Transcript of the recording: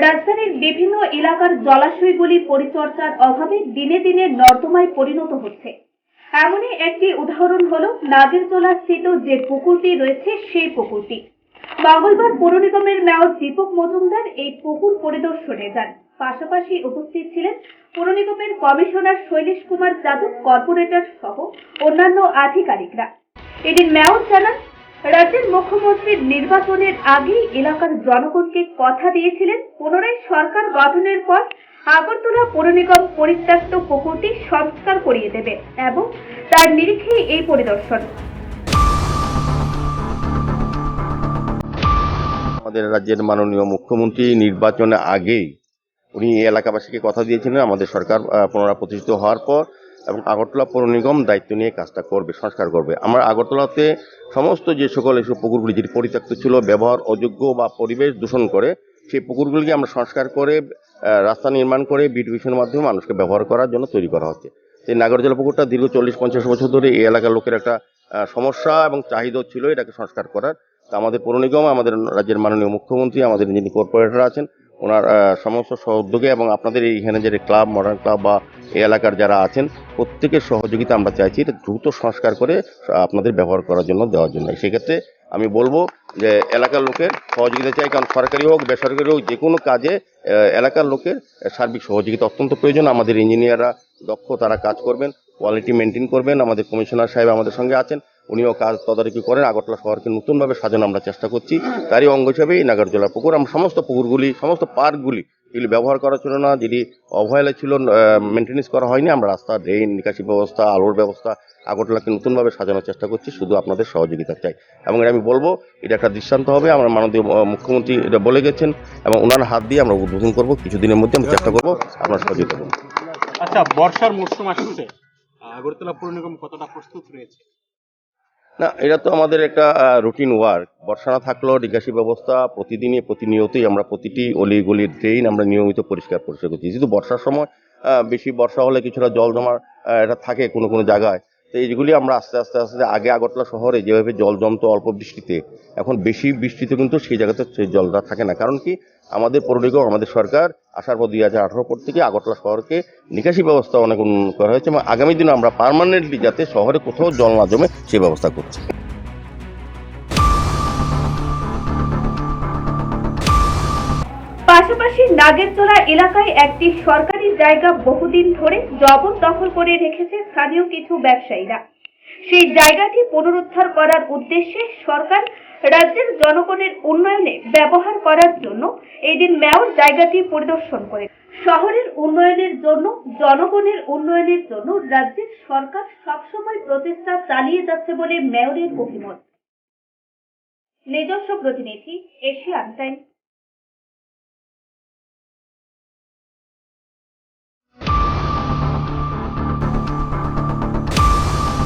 রাজধানীর বিভিন্ন এলাকার জলাশয়গুলি পরিচর্যার অভাবে দিনে দিনে নর্দমায় পরিণত হচ্ছে। এমনই একটি উদাহরণ হলো নাগেরতলা স্থিত যে পুকুরটি রয়েছে সেই পুকুরটি। মঙ্গলবার পৌর নিগমের মেয়র দীপক মজুমদার এই পুকুর পরিদর্শনে যান। পাশাপাশি উপস্থিত ছিলেন পৌর নিগমের কমিশনার শৈলেশ কুমার যাদব, কর্পোরেটর সহ অন্যান্য আধিকারিকরা। এদিন মেয়র জানান মুখ্যমন্ত্রীর নির্বাচনের আগেই এলাকার জনগণকে কথা দিয়েছিলেন। পুনরায় সরকার গঠনের পর আগরতলা পৌর নিগম পরিত্যক্ত পুকুরটি সংস্কার করিয়ে দেবে এবং তার নিরিখে এই পরিদর্শন। আমাদের রাজ্যের মাননীয় মুখ্যমন্ত্রী নির্বাচনের আগেই উনি এই এলাকাবাসীকে কথা দিয়েছিলেন। আমাদের সরকার পুনরায় প্রতিষ্ঠিত হওয়ার পর এবং আগরতলা পৌর নিগম দায়িত্ব নিয়ে কাজটা করবে, সংস্কার করবে। আমরা আগরতলাতে সমস্ত যে সকল এসব পুকুরগুলি, যেটি পরিত্যক্ত ছিল, ব্যবহার অযোগ্য বা পরিবেশ দূষণ করে, সেই পুকুরগুলিকে আমরা সংস্কার করে রাস্তা নির্মাণ করে বিউটিফিকেশনের মাধ্যমে মানুষকে ব্যবহার করার জন্য তৈরি করা হচ্ছে। এই নাগরজলা পুকুরটা দীর্ঘ চল্লিশ, পঞ্চাশ বছর ধরে এই এলাকার লোকের একটা সমস্যা এবং চাহিদা ছিল এটাকে সংস্কার করার। তা আমাদের পৌর নিগম, আমাদের রাজ্যের মাননীয় মুখ্যমন্ত্রী, আমাদের যিনি কর্পোরেটর আছেন ওনার সমস্ত সহযোগে এবং আপনাদের এইখানে যে ক্লাব মডার্ন ক্লাব বা এই এলাকার যারা আছেন, প্রত্যেকের সহযোগিতা আমরা চাইছি এটা দ্রুত সংস্কার করে আপনাদের ব্যবহার করার জন্য, দেওয়ার জন্য। সেক্ষেত্রে আমি বলব যে এলাকার লোকের সহযোগিতা চাই, কারণ সরকারি হোক, বেসরকারি হোক, যে কোনো কাজে এলাকার লোকের সার্বিক সহযোগিতা অত্যন্ত প্রয়োজন। আমাদের ইঞ্জিনিয়াররা দক্ষ, তারা কাজ করবেন, কোয়ালিটি মেনটেন করবেন। আমাদের কমিশনার সাহেব আমাদের সঙ্গে আছেন। উনিও কাজ তদারকি করেন, আগরতলা শহরকে নতুনভাবে সাজানো আমরা চেষ্টা করছি। তারই অঙ্গ হিসাবে এই নাগারজোলা পুকুর, আমরা সমস্ত পুকুরগুলি, সমস্ত পার্কগুলি এগুলি ব্যবহার করা ছিল না যেটি অবহেলা ছিল মেনটেন্যান্স করা হয়নি, আমরা রাস্তা ড্রেন নিকাশি ব্যবস্থা, আলোর ব্যবস্থা আগরতলাকে নতুনভাবে সাজানোর চেষ্টা করছি, শুধু আপনাদের সহযোগিতা চাই। এবং এটা আমি বলব, এটা একটা দৃষ্টান্ত হবে, আমরা মাননীয় মুখ্যমন্ত্রী এটা বলে গেছেন, এবং ওনার হাত দিয়ে আমরা উদ্বোধন করব, কিছুদিনের মধ্যে আমরা চেষ্টা করব আপনার সহযোগিতা আচ্ছা বর্ষার মরশুম আসছে, আগরতলা পৌর নিগম কতটা প্রস্তুত রয়েছে? না, এটা তো আমাদের একটা রুটিন ওয়ার্ক বর্ষা না থাকলেও নিকাশি ব্যবস্থা প্রতিদিনই, প্রতিনিয়তই আমরা প্রতিটি অলি গলির ড্রেন আমরা নিয়মিত পরিষ্কার পরিষ্কার করছি। যেহেতু বর্ষার সময় বেশি বর্ষা হলে কিছুটা জল জমার এটা থাকে কোনো কোনো জায়গায়। তো এইগুলি আমরা আস্তে আস্তে আস্তে আগে আগরতলা শহরে যেভাবে জল জমতো অল্প বৃষ্টিতে, এখন বেশি বৃষ্টিতে কিন্তু সেই জায়গাতে সেই জলটা থাকে না। কারণ কি, আমাদের পৌর নিগম আমাদের সরকার আসার পর দুই হাজার আঠারো পর থেকে আগরতলা শহরকে নিকাশি ব্যবস্থা অনেক উন্নয়ন করা হয়েছে এবং আগামী দিনে আমরা পার্মানেন্টলি যাতে শহরে কোথাও জল না জমে সেই ব্যবস্থা করছি। পাশাপাশি নাগেরতলা এলাকায় একটি সরকারি জায়গা বহুদিন ধরে জবরদখল করে রেখেছে স্থানীয় কিছু ব্যবসায়ীরা। সেই জায়গাটি পুনরুদ্ধার করার উদ্দেশ্যে সরকার রাজ্যের জনগণের উন্নয়নে ব্যবহার করার জন্য এই দিন মেয়র জায়গাটি পরিদর্শন করে শহরের উন্নয়নের জন্য, জনগণের উন্নয়নের জন্য রাজ্যের সরকার সবসময় প্রচেষ্টা চালিয়ে যাচ্ছে বলে মেয়রের অভিমত। নিজস্ব প্রতিনিধি, এশিয়ান টাইম